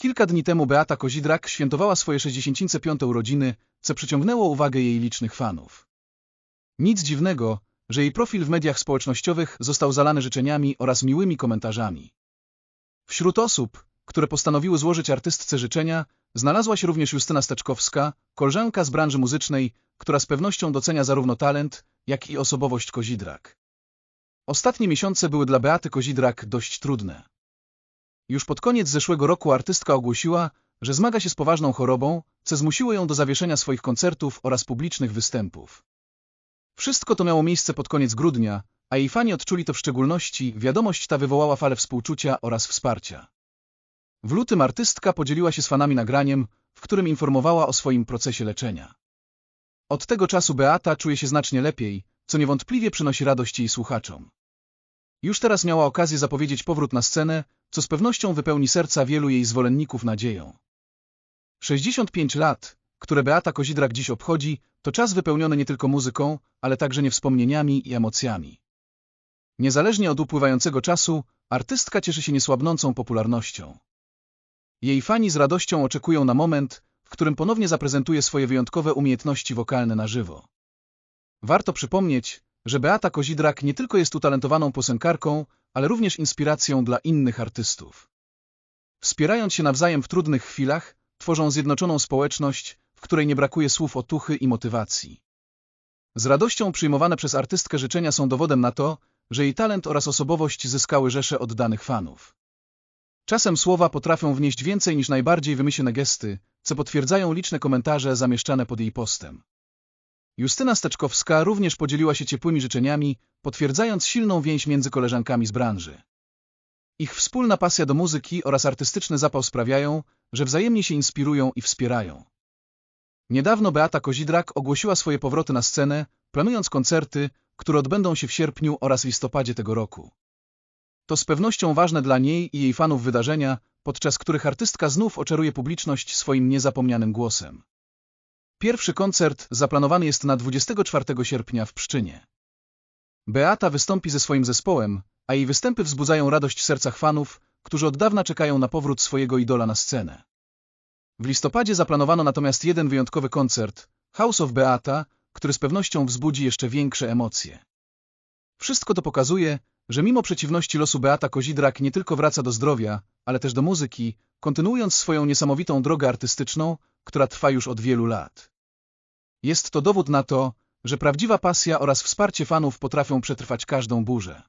Kilka dni temu Beata Kozidrak świętowała swoje 65. urodziny, co przyciągnęło uwagę jej licznych fanów. Nic dziwnego, że jej profil w mediach społecznościowych został zalany życzeniami oraz miłymi komentarzami. Wśród osób, które postanowiły złożyć artystce życzenia, znalazła się również Justyna Steczkowska, koleżanka z branży muzycznej, która z pewnością docenia zarówno talent, jak i osobowość Kozidrak. Ostatnie miesiące były dla Beaty Kozidrak dość trudne. Już pod koniec zeszłego roku artystka ogłosiła, że zmaga się z poważną chorobą, co zmusiło ją do zawieszenia swoich koncertów oraz publicznych występów. Wszystko to miało miejsce pod koniec grudnia, a jej fani odczuli to w szczególności, wiadomość ta wywołała falę współczucia oraz wsparcia. W lutym artystka podzieliła się z fanami nagraniem, w którym informowała o swoim procesie leczenia. Od tego czasu Beata czuje się znacznie lepiej, co niewątpliwie przynosi radość jej słuchaczom. Już teraz miała okazję zapowiedzieć powrót na scenę, co z pewnością wypełni serca wielu jej zwolenników nadzieją. 65 lat, które Beata Kozidrak dziś obchodzi, to czas wypełniony nie tylko muzyką, ale także niewspomnieniami i emocjami. Niezależnie od upływającego czasu, artystka cieszy się niesłabnącą popularnością. Jej fani z radością oczekują na moment, w którym ponownie zaprezentuje swoje wyjątkowe umiejętności wokalne na żywo. Warto przypomnieć, że Beata Kozidrak nie tylko jest utalentowaną piosenkarką, ale również inspiracją dla innych artystów. Wspierając się nawzajem w trudnych chwilach, tworzą zjednoczoną społeczność, w której nie brakuje słów otuchy i motywacji. Z radością przyjmowane przez artystkę życzenia są dowodem na to, że jej talent oraz osobowość zyskały rzesze oddanych fanów. Czasem słowa potrafią wnieść więcej niż najbardziej wymyślne gesty, co potwierdzają liczne komentarze zamieszczane pod jej postem. Justyna Steczkowska również podzieliła się ciepłymi życzeniami, potwierdzając silną więź między koleżankami z branży. Ich wspólna pasja do muzyki oraz artystyczny zapał sprawiają, że wzajemnie się inspirują i wspierają. Niedawno Beata Kozidrak ogłosiła swoje powroty na scenę, planując koncerty, które odbędą się w sierpniu oraz listopadzie tego roku. To z pewnością ważne dla niej i jej fanów wydarzenia, podczas których artystka znów oczaruje publiczność swoim niezapomnianym głosem. Pierwszy koncert zaplanowany jest na 24 sierpnia w Pszczynie. Beata wystąpi ze swoim zespołem, a jej występy wzbudzają radość w sercach fanów, którzy od dawna czekają na powrót swojego idola na scenę. W listopadzie zaplanowano natomiast jeden wyjątkowy koncert, House of Beata, który z pewnością wzbudzi jeszcze większe emocje. Wszystko to pokazuje, że mimo przeciwności losu Beata Kozidrak nie tylko wraca do zdrowia, ale też do muzyki, kontynuując swoją niesamowitą drogę artystyczną, która trwa już od wielu lat. Jest to dowód na to, że prawdziwa pasja oraz wsparcie fanów potrafią przetrwać każdą burzę.